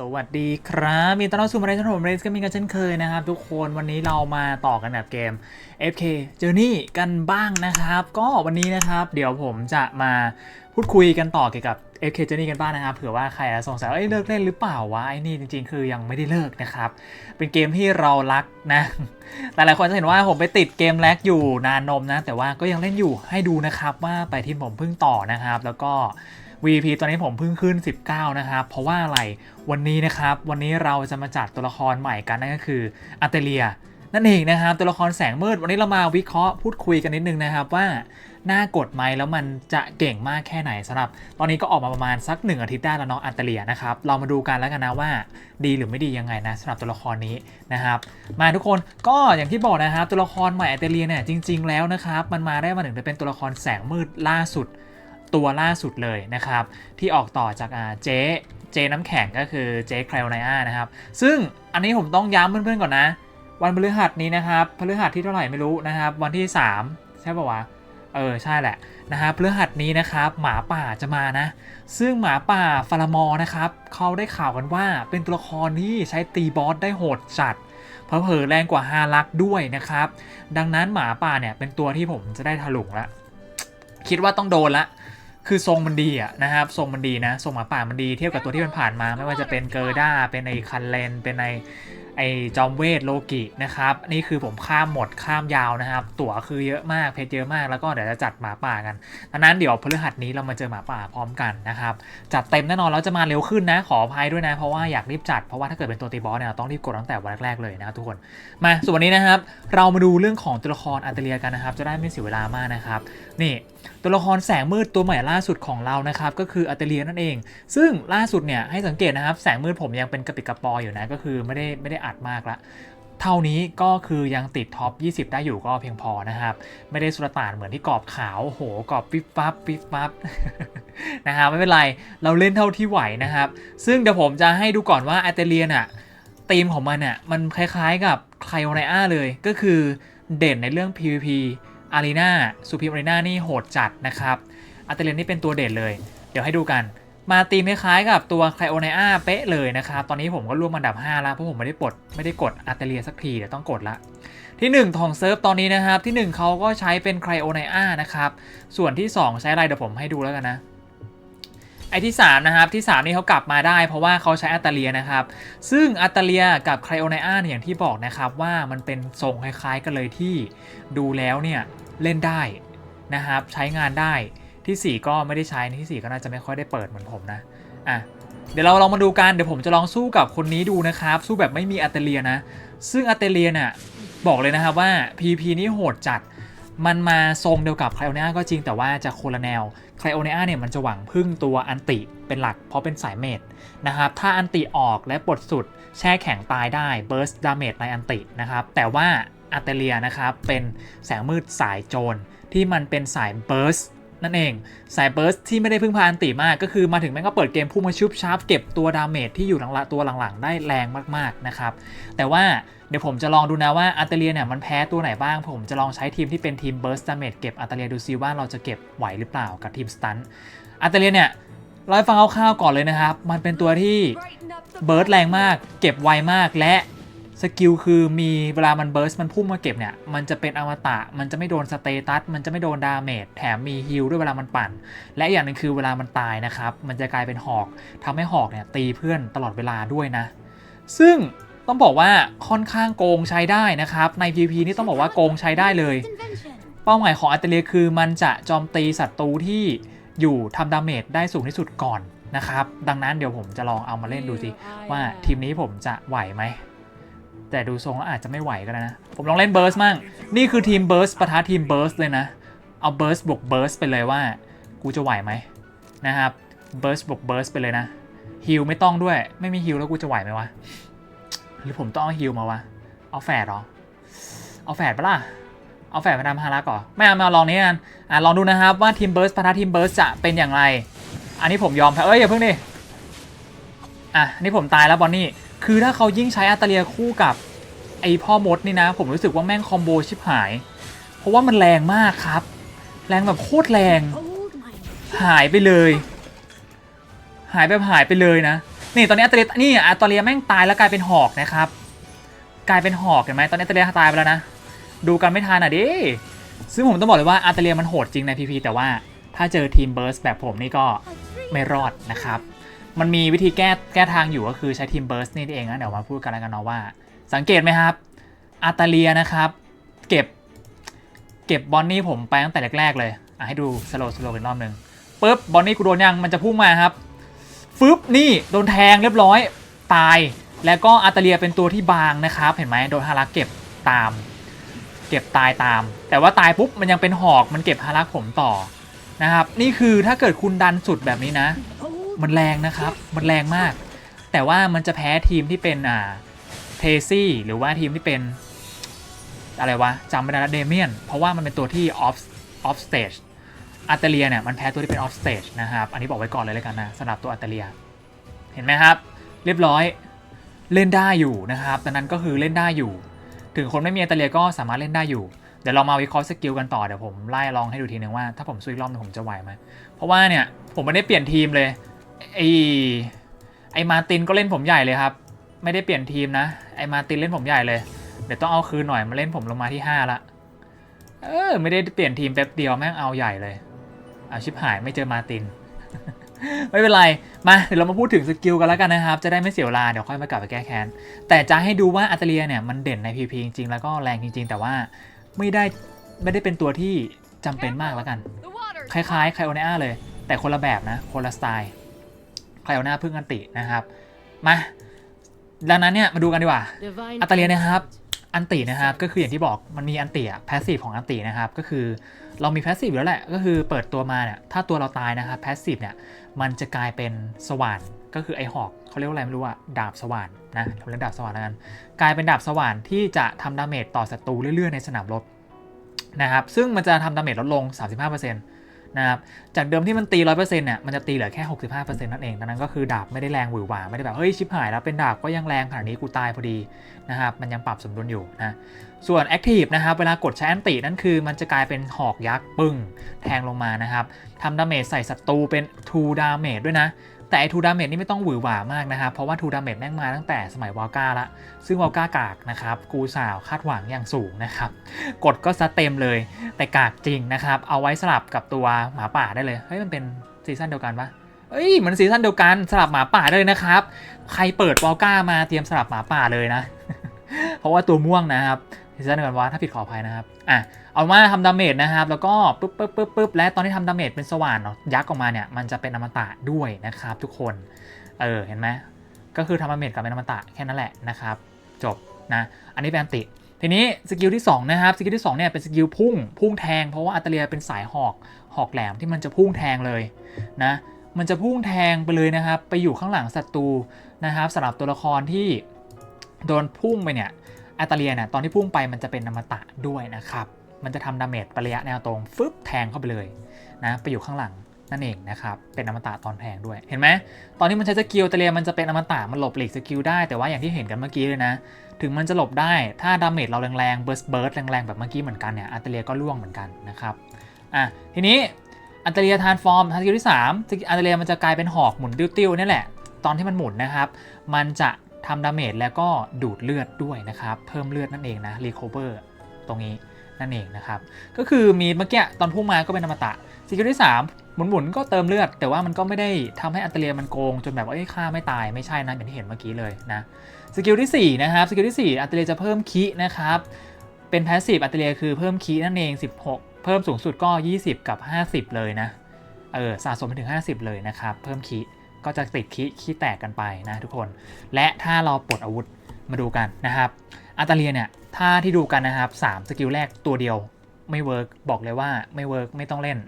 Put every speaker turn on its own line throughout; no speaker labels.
สวัสดีครับมีต้อนรับสู่มาในช่องผมเรสก็มีกันเช่นเคยนะครับ ทุกคนวันนี้เรามาต่อกันแบบเกม FK Journey กันบ้างนะครับ ก็วันนี้นะครับ เดี๋ยวผมจะมาพูดคุยกันต่อเกี่ยวกับ FK Journey กันบ้างนะครับเผื่อว่าใครสงสัยว่าเอ้ยเลิกเล่นหรือเปล่าวะไอ้นี่จริง ๆ คือยังไม่ได้เลิกนะครับ เป็นเกมที่เรารักนะหลายๆคนจะเห็นว่าผมไปติดเกมแลกอยู่นานนมนะ แต่ว่าก็ยังเล่นอยู่ให้ดูนะครับว่าไปที่ผมเพิ่งต่อนะครับ แล้วก็ VP ตอนนี้ผมเพิ่งขึ้น 19 นะครับ เพราะว่าอะไร วันนี้นะครับ วันนี้เราจะมาจัดตัวละครใหม่กันนั่นก็คืออัเตเลีย นั่นเองนะครับ ตัวละครแสงมืด วันนี้เรามาวิเคราะห์พูดคุยกันนิดนึงนะครับว่าน่ากดไหมแล้วมันจะเก่งมากแค่ไหนสำหรับ ตอนนี้ก็ออกมาประมาณสักหนึ่งอาทิตย์ได้แล้วเนาะอัเตเลียนะครับ เรามาดูกันแล้วกันนะว่า ดีหรือไม่ดียังไงนะสำหรับตัวละครนี้นะครับ มาทุกคนก็อย่างที่บอกนะครับ ตัวละครใหม่อัเตเลียเนี่ยจริง ๆ แล้วนะครับ มันมาได้มาถึงจะเป็นตัวละครแสงมืดล่าสุด ตัวล่าสุดเลยนะครับ ที่ออกต่อจากเจ๊เจ๊น้ำแข็งก็คือเจ๊ไคลโอไนอานะครับ ซึ่งอันนี้ผมต้องย้ำเพื่อนๆก่อนนะ วันพฤหัสนี้นะครับพฤหัสที่เท่าไหร่ไม่รู้นะครับ วันที่ 3 ใช่ป่าวะเออใช่แหละนะครับพฤหัสนี้นะครับหมาป่าจะมานะ ซึ่งหมาป่าฟารามอนะครับเขาได้ข่าวกันว่าเป็นตัวละครที่ใช้ตีบอสได้โหดจัดเผลอแรงกว่าฮารักด้วยนะครับ ดังนั้นหมาป่าเนี่ยเป็นตัวที่ผมจะได้ถลุงละคิดว่าต้องโดนละ คือทรงมันดีอะนะครับทรงมันดีนะทรงหมาป่ามันดีเทียบกับตัวที่มันผ่านมา ไม่ว่าจะเป็นเกอร์ด้าเป็นไอคันเลนเป็นไอไอจอมเวทโลกินะครับนี่คือผมข้ามหมดข้ามยาวนะครับ ตั๋วคือเยอะมากเพจเยอะมากแล้วก็เดี๋ยวจะจัดหมาป่ากันดังนั้นเดี๋ยวพฤหัสนี้เรามาเจอหมาป่าพร้อมกันนะครับจัดเต็มแน่นอนแล้วจะมาเร็วขึ้นนะขออภัยด้วยนะเพราะว่าอยากรีบจัดเพราะว่าถ้าเกิดเป็นตัวตีบอสเนี่ยเราต้องรีบกดตั้งแต่วันแรกๆเลยนะครับทุกคนมาส่วนนี้นะครับ เรามาดูเรื่องของตัวละครอันเตเลียกันนะครับ จะได้ไม่เสียเวลามากนะครับนี่ตัวละครแสงมืดตัวใหม่ล่าสุดของเรานะครับก็คืออันเตเลียนั่นเอง ซึ่งล่าสุดเนี่ยให้สังเกตนะครับแสงมืดผมยังเป็นกระปิดกระปออยู่นะก็คือไม่ได้ไม่ได้อัดมากละเท่านี้ก็คือยังติดท็อป 20 ได้อยู่ก็เพียงพอนะครับ ไม่ได้สุลต่านเหมือนที่กรอบขาวโหกรอบปิ๊บปั๊บปิ๊บปั๊บนะครับไม่เป็นไรเราเล่นเท่าที่ไหวนะครับ ซึ่งเดี๋ยวผมจะให้ดูก่อนว่าอันเตเลียน่ะธีมของมันเนี่ยมันคล้ายๆกับไคลโอไนอาเลยก็คือเด่นในเรื่อง PVP อารีนาซูพิมอารีนานี่โหดจัดนะครับอัตเตเลนนี่เป็นตัวเด่นเลย เดี๋ยวให้ดูกันมาตีมคล้ายๆกับตัวไคลโอไนอาเป๊ะเลยนะครับ ตอนนี้ผมก็ร่วมอันดับ 5 แล้ว เพราะผมไม่ได้กดไม่ได้กดอัตเตเลียสักทีเดี๋ยวต้องกดละ ที่ 1 ของเซิร์ฟตอนนี้นะครับ ที่ 1เขาก็ใช้เป็นไคลโอไนอานะครับ ส่วนที่ 2 ใช้อะไรเดี๋ยวผมให้ดูแล้วกันนะ ไอที่ 3 นะครับ ที่ 3 นี่เขากลับมาได้ เพราะว่าเขาใช้อัตเลียนะครับ ซึ่งอัตเลียกับไคลโอไนอาเนี่ยอย่างที่บอกนะครับว่ามันเป็นทรงคล้ายๆกันเลยที่ดูแล้วเนี่ย เล่นได้นะครับใช้งานได้ที่ 4 ก็ไม่ได้ใช้ที่ 4 ก็น่าจะไม่ค่อยได้เปิดเหมือนผมนะอะเดี๋ยวเราลองมาดูกันเดี๋ยวผมจะลองสู้กับคนนี้ดูนะครับ สู้แบบไม่มีอัตเลียนะ ซึ่งอัตเลียนี่ยบอกเลยนะครับว่า PP นี่โหดจัดมันมาทรงเดียวกับไคลโอเนียก็จริงแต่ว่าจะโคนละแนวไคลโอเนียเนี่ยมันจะหวังพึ่งตัวอันติเป็นหลักเพราะเป็นสายเมดนะครับถ้าอันติออกและปลดสุดแช่แข็งตายได้เบิร์สดาเมจในอันตินะครับแต่ว่า อัตเลียนะครับเป็นแสงมืดสายโจรที่มันเป็นสายเบิร์สนั่นเอง สายเบิร์สที่ไม่ได้พึ่งพาอันติมาก ก็คือมาถึงแม่งก็เปิดเกมพุ่งมาชุบชาร์ปเก็บตัวดาเมจที่อยู่หลังๆตัวหลังๆ ได้แรงมากๆนะครับ แต่ว่าเดี๋ยวผมจะลองดูนะว่าอัตเลียเนี่ยมันแพ้ตัวไหนบ้าง ผมจะลองใช้ทีมที่เป็นทีมเบิร์สดาเมจเก็บอัตเลียดูซิว่าเราจะเก็บไหวหรือเปล่ากับทีมสตันอัตเลียเนี่ยร้อยฟังคร่าวๆก่อนเลยนะครับ มันเป็นตัวที่เบิร์สแรงมาก เก็บไวมากและ สกิลคือมีเวลามันเบิร์สมันพุ่งมาเก็บเนี่ย มันจะเป็นอมตะ มันจะไม่โดนสเตตัส มันจะไม่โดนดาเมจ แถมมีฮิลด้วยเวลามันปั่น และอย่างหนึงคือเวลามันตายนะครับ มันจะกลายเป็นหอกทำให้หอกเนี่ยตีเพื่อนตลอดเวลาด้วยนะ ซึ่งต้องบอกว่าค่อนข้างโกงใช้ได้นะครับ ใน PVP นี่ต้องบอกว่าโกงใช้ได้เลย เป้าหมายของอัตเลียคือมันจะโจมตีศัตรูที่อยู่ทำดาเมจได้สูงที่สุดก่อนนะครับ ดังนั้นเดี๋ยวผมจะลองเอามาเล่นดูสิว่าทีมนี้ผมจะไหวไหม แต่ดูทรงแล้วอาจจะไม่ไหวก็ได้วนะ ผมลองเล่นเบิร์สมั่ง นี่คือทีมเบิร์สปะทะทีมเบิร์สเลยนะ เอาเบิร์สบวกเบิร์สไปเลยว่า กูจะไหวไหมนะครับเบิร์สบวกเบิร์สไปเลยนะฮิลไม่ต้องด้วย ไม่มีฮิลแล้วกูจะไหวไหมวะ หรือผมต้องเอาฮิลมาวะ เอาแฝดเหรอ เอาแฝดปะล่ะ เอาแฝดมาทำฮารักเหรอไม่เอามาลองนี้กันอะลองดูนะครับว่าทีมเบิร์สปะทะทีมเบิร์สจะเป็นอย่างไร อันนี้ผมยอมแพ้เอ้ยอย่าเพิ่งดิอะนี่ผมตายแล้วบอนนี่ คือถ้าเขายิ่งใช้อัตเลียคู่กับไอพ่อมดนี่นะ ผมรู้สึกว่าแม่งคอมโบชิบหาย เพราะว่ามันแรงมากครับ แรงแบบโคตรแรง หายไปเลย หายแบบหายไปเลยนะ นี่ตอนนี้อัตเลียนี่อัตเลียแม่งตายแล้วกลายเป็นหอกนะครับ กลายเป็นหอกเห็นไหมตอนนี้อัตเลียตายไปแล้วนะ ดูกันไม่ทันอะดิซึ่งผมต้องบอกเลยว่าอัตเลียมันโหดจริงในพีพีแต่ว่าถ้าเจอทีมเบิร์สแบบผมนี่ก็ไม่รอดนะครับ มันมีวิธีแก้แก้ทางอยู่ก็คือใช้ทีมเบิร์สนี่เองนะเดี๋ยวมาพูดกันแล้วกันเนาะว่า สังเกตไหมครับอาตาเลียนะครับ เก็บเก็บบอนนี่ผมไปตั้งแต่แรก ๆ เลยอะให้ดูสโลว์สโลว์อีกรอบหนึ่งปุ๊บบอนนี่กูโดนยังมันจะพุ่งมาครับฟึบนี่โดนแทงเรียบร้อยตาย แล้วก็อาตาเลียเป็นตัวที่บางนะครับ เห็นไหมโดนฮารักเก็บตาม เก็บตายตาม แต่ว่าตายปุ๊บมันยังเป็นหอกมันเก็บฮารักผมต่อนะครับ นี่คือถ้าเกิดคุณดันสุดแบบนี้นะ มันแรงนะครับ มันแรงมาก แต่ว่ามันจะแพ้ทีมที่เป็นอ่าเทซี่หรือว่าทีมที่เป็น อะไรวะจำไม่ได้ละเดเมียน เพราะว่ามันเป็นตัวที่ออฟออฟสเตจอัตเตเลียเนี่ยมันแพ้ตัวที่เป็นออฟสเตจนะครับ อันนี้บอกไว้ก่อนเลยแล้วกันนะสำหรับตัวอัตเตเลีย เห็นไหมครับ เรียบร้อยเล่นได้อยู่นะครับดังนั้นก็คือเล่นได้อยู่ ถึงคนไม่มีอัตเตเลียก็สามารถเล่นได้อยู่เดี๋ยวเรามาวิเคราะห์สกิลกันต่อเดี๋ยวผมไล่ลองให้ดูทีนึงว่าถ้าผมซุยรอบนึงผมจะไหวไหมเพราะว่าเนี่ยผมไม่ได้เปลี่ยนทีมเลย ไอไอมาตินก็เล่นผมใหญ่เลยครับ ไม่ได้เปลี่ยนทีมนะ ไอมาตินเล่นผมใหญ่เลย เดี๋ยวต้องเอาคืนหน่อยมาเล่นผมลงมาที่5ละเออไม่ได้เปลี่ยนทีมแป๊บเดียวแม่งเอาใหญ่เลยเอาชิบหายไม่เจอมาติน ไม่เป็นไร มาเดี๋ยวเรามาพูดถึงสกิลกันแล้วกันนะครับ จะได้ไม่เสียเวลาเดี๋ยวค่อยมากลับไปแก้แค้น แต่จะให้ดูว่าอัตเลียเนี่ยมันเด่นใน PP จริงๆ แล้วก็แรงจริง ๆ แต่ว่าไม่ได้ไม่ได้เป็นตัวที่จำเป็นมากแล้วกัน คล้ายๆไคโอเนอาเลย แต่คนละแบบนะคนละสไตล์ ไคโอเนอาพึ่งอันตินะครับ มาดังนั้นเนี่ยมาดูกันดีกว่า
Divine
อัตเลียนะครับ อันตินะครับ ก็คืออย่างที่บอกมันมีอันติอะแพสซีฟของอันตินะครับ ก็คือเรามีแพสซีฟอยู่แล้วแหละ ก็คือเปิดตัวมาเนี่ย ถ้าตัวเราตายนะครับแพสซีฟเนี่ย มันจะกลายเป็นสว่าน ก็คือไอหอกเขาเรียกว่าอะไรไม่รู้อะดาบสว่านนะเราเรียกดาบสว่านแล้วกัน กลายเป็นดาบสว่านที่จะทำดาเมจต่อศัตรูเรื่อยๆในสนามรบนะครับ ซึ่งมันจะทำดาเมจลดลง 35% นะครับ จากเดิมที่มันตี 100%เนี่ย มันจะตีเหลือแค่ 65%นั่นเองดังนั้นก็คือดาบไม่ได้แรงหวือหวา ไม่ได้แบบ เฮ้ย ชิบหายแล้วเป็นดาบก็ยังแรงขนาดนี้กูตายพอดีนะครับ มันยังปรับสมดุลอยู่นะ ส่วน Active นะครับ เวลากดใช้อันตินั่นคือ มันจะกลายเป็นหอกยักษ์ปึ้งแทงลงมานะครับทำดาเมจใส่ศัตรูเป็น2ดาเมจด้วยนะแต่ไอ้2ดาเมจนี่ไม่ต้องหวือหวามากนะครับ เพราะว่า2ดาเมจแม่งมาตั้งแต่สมัยวอลก้าละ ซึ่งวอลก้ากากนะครับ กูสาวคาดหวังอย่างสูงนะครับ กดก็ซัดเต็มเลย แต่กากจริงนะครับ เอาไว้สลับกับตัวหมาป่าได้เลย เฮ้ยมันเป็นซีซั่นเดียวกันปะเอ้ยมันซีซั่นเดียวกันสลับหมาป่าได้เลยนะครับ ใครเปิดวอลก้ามาเตรียมสลับหมาป่าเลยนะ เพราะว่าตัวม่วงนะครับซีซั่นเดียวกันวะถ้าผิดขออภัยนะครับ อะ เอามาทำดาเมจนะครับ แล้วก็ปึ๊บปึ๊บปึ๊บปึ๊บและตอนที่ทำดาเมจเป็นสว่านเนาะยักษ์ออกมาเนี่ยมันจะเป็นอมตะด้วยนะครับ ทุกคน เออเห็นไหมก็คือทำดาเมจกับเป็นอมตะแค่นั้นแหละนะครับ จบนะ อันนี้เป็นอันติ ทีนี้สกิลที่2นะครับสกิลที่2เนี่ยเป็นสกิลพุ่งพุ่งแทงเพราะว่าอัตเลียเป็นสายหอกหอกแหลมที่มันจะพุ่งแทงเลยนะมันจะพุ่งแทงไปเลยนะครับ ไปอยู่ข้างหลังศัตรูนะครับสำหรับตัวละครที่โดนพุ่งไปเนี่ยอัตเลียเนี่ยตอนที่พุ่งไปมันจะเป็นอมตะด้วยนะครับมันจะทำดาเมจประยะแนวตรงฟึบแทงเข้าไปเลยนะไปอยู่ข้างหลัง นั่นเองนะครับ เป็นอมตะตอนแทงด้วย เห็นไหม ตอนที่มันใช้สกิลอัตเลียมันจะเป็นอมตะมันหลบหลีกสกิลได้ แต่ว่าอย่างที่เห็นกันเมื่อกี้เลยนะ ถึงมันจะหลบได้ ถ้าดาเมจเราแรงๆ เบิร์สเบิร์สแรงๆ แบบเมื่อกี้เหมือนกันเนี่ย อัตเลียก็ล่วงเหมือนกันนะครับ อะ ทีนี้อัตเลียทานฟอร์มทานสกิลที่3สกิลอัตเลียมันจะกลายเป็นหอกหมุนติ้วๆนี่แหละ ตอนที่มันหมุนนะครับ มันจะทำดาเมจแล้วก็ดูดเลือดด้วยนะครับ เพิ่มเลือดนั่นเองนะ รีคอเวอร์ ตรงนี้นั่นเองนะครับ ก็คือมีเมื่อกี้ตอนพุ่งมาก็เป็นอมตะสกิลที่3 หมุนๆก็เติมเลือด แต่ว่ามันก็ไม่ได้ทำให้อัตเลียมันโกงจนแบบว่าเอ้ยฆ่าไม่ตายไม่ใช่นะอย่างที่เห็นเมื่อกี้เลยนะสกิลที่4นะครับสกิลที่4อัตเลียจะเพิ่มคีนะครับเป็นแพสซีฟอัตเลียคือเพิ่มคีนั่นเอง 16 เพิ่มสูงสุดก็ 20 กับ 50 เลยนะเออสะสมไปถึง 50 เลยนะครับเพิ่มคีก็จะติดคีคีแตกกันไปนะทุกคน และถ้าเราปลดอาวุธมาดูกันนะครับอาตเลียเนี่ยถ้าที่ดูกันนะครับ3สกิลแรกตัวเดียว ไม่เวิร์กบอกเลยว่าไม่เวิร์กไม่ต้องเล่น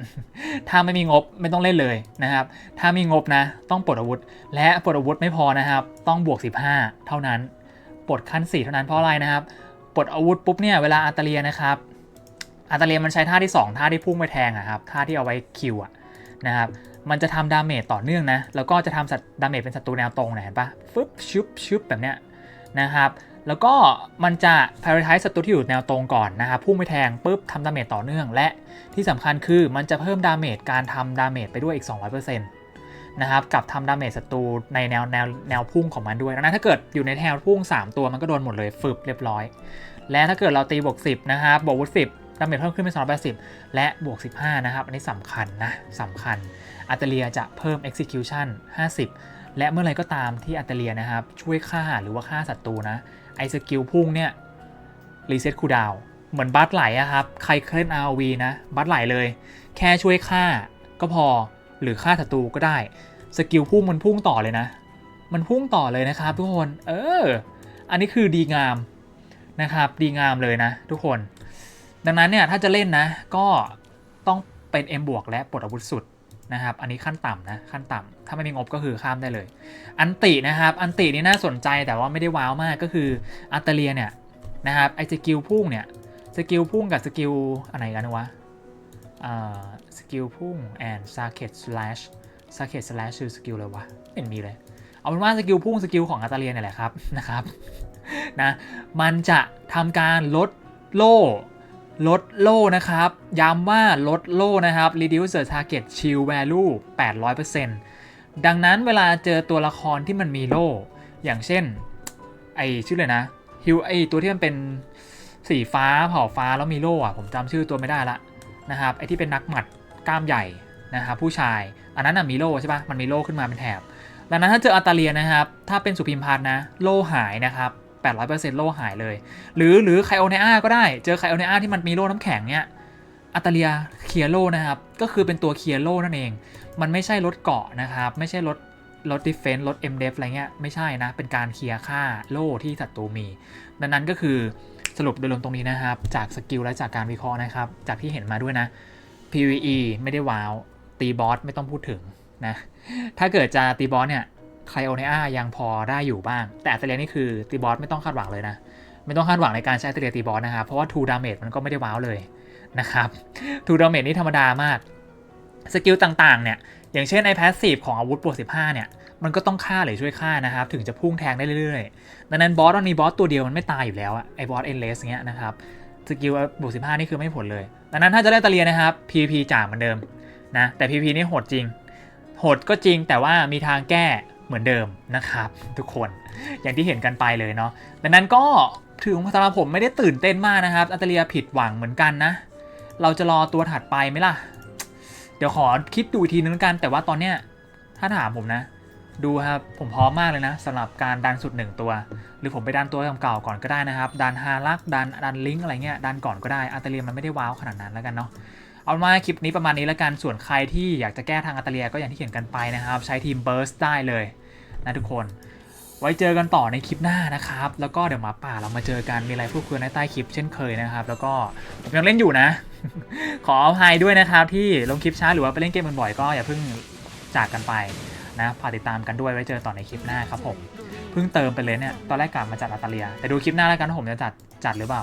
ถ้าไม่มีงบไม่ต้องเล่นเลยนะครับ ถ้ามีงบนะ ต้องปลดอาวุธ และปลดอาวุธไม่พอนะครับ ต้องบวก 15 เท่านั้นปลดขั้น 4 เท่านั้นเพราะอะไรนะครับปลดอาวุธปุ๊บเนี่ยเวลาอาตาเลียนะครับอาตาเลียมันใช้ท่าที่ 2 ท่าที่พุ่งไปแทงอะครับท่าที่เอาไว้คิวอะนะครับมันจะทำดาเมจต่อเนื่องนะแล้วก็จะทำดาเมจเป็นศัตรูแนวตรงนะเห็นปะฟึบชุบชุบแบบเนี้ยนะครับ แล้วก็มันจะ prioritize ศัตรูที่อยู่แนวตรงก่อนนะครับพุ่งไปแทงปุ๊บทำดาเมจต่อเนื่อง และที่สำคัญคือมันจะเพิ่มดาเมจการทำดาเมจไปด้วยอีก 200%นะครับกับทำดาเมจศัตรูในแนวแนวแนวพุ่งของมันด้วยนั้นถ้าเกิดอยู่ในแนวพุ่ง 3 ตัวมันก็โดนหมดเลยฟึบเรียบร้อย และถ้าเกิดเราตีบวก 10 นะครับบวกวุฒิ10ดาเมจเพิ่มขึ้นเป็น280 และบวก 15 นะครับ อันนี้สำคัญนะสำคัญอัตเลียจะเพิ่ม execution 50 และเมื่อไรก็ตามที่อัตเลียนะครับ ช่วยฆ่าหรือว่าฆ่าศัตรูนะ ไอสกิลพุ่งเนี่ยรีเซ็ตคูดาวเหมือนบัตไหลอะครับ ใครเคล่น RV นะบัตไหลเลย แค่ช่วยฆ่าก็พอหรือฆ่าศัตรูก็ได้สกิลพุ่งมันพุ่งต่อเลยนะ มันพุ่งต่อเลยนะครับทุกคนเออ อันนี้คือดีงามนะครับ ดีงามเลยนะ ทุกคน ดังนั้นเนี่ยถ้าจะเล่นนะ ก็ต้องเป็น M บวกและปลดอาวุธสุด นะครับ อันนี้ขั้นต่ำนะขั้นต่ำถ้าไม่มีงบก็คือข้ามได้เลย อันตินะครับ อันตินี่น่าสนใจแต่ว่าไม่ได้ว้าวมากก็คืออัตเตเลียเนี่ยนะครับไอสกิลพุ่งเนี่ยสกิลพุ่งกับสกิลอะไรกันวะอ่าสกิลพุ่ง and socket slash socket slash คือสกิลอะไรวะเห็นมีเลยเอาเป็นว่าสกิลพุ่งสกิลของอัตเตเลียเนี่ยแหละครับนะครับนะมันจะทำการลดโล่ ลดโล่นะครับ ย้ำว่าลดโล่นะครับ reduce the target shield value 800%ดังนั้นเวลาเจอตัวละครที่มันมีโล่ อย่างเช่น ไอชื่อเลยนะฮิวไอตัวที่มันเป็นสีฟ้าเผ่าฟ้าแล้วมีโล่อะผมจำชื่อตัวไม่ได้ละนะครับไอที่เป็นนักหมัดกล้ามใหญ่นะครับผู้ชาย อันนั้นน่ะมีโล่ใช่ปะมันมีโล่ขึ้นมาเป็นแถบดังนั้นถ้าเจออัตาเลียนะครับ ถ้าเป็นสุพิมพันธ์นะ โล่หายนะครับ 800%โล่หายเลย หรือหรือไคโอเนอาก็ได้เจอไคโอเนอาที่มันมีโล่น้ำแข็งเนี่ยอัตาเลียเคียร์โล่นะครับ ก็คือเป็นตัวเคียร์โล่นั่นเอง มันไม่ใช่ลดเกาะนะครับ ไม่ใช่ลดลดดิเฟนต์ลด m d e f อะไรเงี้ยไม่ใช่นะ เป็นการเคลียร์ค่าโล่ที่ศัตรูมี ดังนั้นก็คือสรุปโดยรวมตรงนี้นะครับ จากสกิลและจากการวิเคราะห์นะครับ จากที่เห็นมาด้วยนะ PVE ไม่ได้ว้าว ตีบอสไม่ต้องพูดถึงนะ ถ้าเกิดจะตีบอสเนี่ย ไคโอเนอายังพอได้อยู่บ้าง แต่อัตเลียนี่คือตีบอสไม่ต้องคาดหวังเลยนะ ไม่ต้องคาดหวังในการใช้อัตเลียตีบอสนะครับเพราะว่า2 damage มันก็ไม่ได้ว้าวเลยนะครับ2 damage นี่ธรรมดามากสกิลต่างๆเนี่ยอย่างเช่นไอแพสซีฟของอาวุธบวก15 เนี่ย มันก็ต้องฆ่าหรือช่วยฆ่านะครับ ถึงจะพุ่งแทงได้เรื่อยๆ ดังนั้นบอสตอนนี้บอสตัวเดียวมันไม่ตายอยู่แล้วอะไอบอสเอ็นเลสเงี้ยนะครับ สกิลบวก15 นี่คือไม่ผลเลย ดังนั้นถ้าจะได้ตะเลียนะครับ PVP จ่าเหมือนเดิมนะ แต่ PVP นี่โหดจริง โหดก็จริงแต่ว่ามีทางแก้ เหมือนเดิมนะครับ ทุกคนอย่างที่เห็นกันไปเลยเนาะดังนั้นก็ถึงสำหรับผมไม่ได้ตื่นเต้นมากนะครับอัตเลียผิดหวังเหมือนกันนะ เราจะรอตัวถัดไปไหมล่ะ เดี๋ยวขอคิดดูอีกทีนึงกันแต่ว่าตอนเนี้ยถ้าถามผมนะ ดูครับผมพร้อมมากเลยนะสำหรับการดันสุดหนึ่งตัว หรือผมไปดันตัวเก่าๆก่อนก็ได้นะครับ ดันฮารักดันดันลิงก์อะไรเงี้ยดันก่อนก็ได้อัตเลียมันไม่ได้ว้าวขนาดนั้นแล้วกันเนาะเอาเป็นว่าคลิปนี้ประมาณนี้แล้วกัน ส่วนใครที่อยากจะแก้ทางอัตเลียก็อย่างที่เขียนกันไปนะครับ ใช้ทีม Burst ได้เลย นะทุกคน ไว้เจอกันต่อในคลิปหน้านะครับ แล้วก็เดี๋ยวหมาป่าเรามาเจอกันมีอะไรพูดคุยในใต้คลิปเช่นเคยนะครับ แล้วก็ผมยังเล่นอยู่นะ ขออภัยด้วยนะครับ ที่ลงคลิปช้าหรือว่าไปเล่นเกมบ่อยๆก็อย่าเพิ่งจากกันไปนะฝากติดตามกันด้วยไว้เจอต่อในคลิปหน้าครับผมเพิ่งเติมไปเลยเนี่ยตอนแรกกลับมาจัดอัตเลีย แต่ดูคลิปหน้าแล้วกันว่าผมจะจัดจัดหรือเปล่า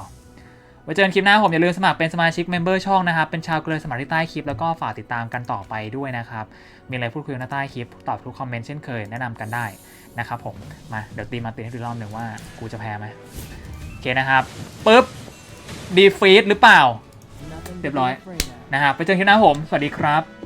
ว้เจอกันคลิปหน้าผมอย่าลืมสมัครเป็นสมาชิกเมมเบอร์ช่องนะครับ เป็นชาวเกลือสมัครที่ใต้คลิป แล้วก็ฝากติดตามกันต่อไปด้วยนะครับ มีอะไรพูดคุยกันใต้คลิป ตอบทุกคอมเมนต์เช่นเคย แนะนำกันได้นะครับผมมาเดี๋ยวตีมาตีให้ดูรอบหนึ่งว่ากูจะแพ้ไหมโอเคนะครับปุ๊บดีฟีดหรือเปล่า
เรียบ
ร้
อย
นะครับไปเจอกันคลิปหน้าผม สวัสดีครับ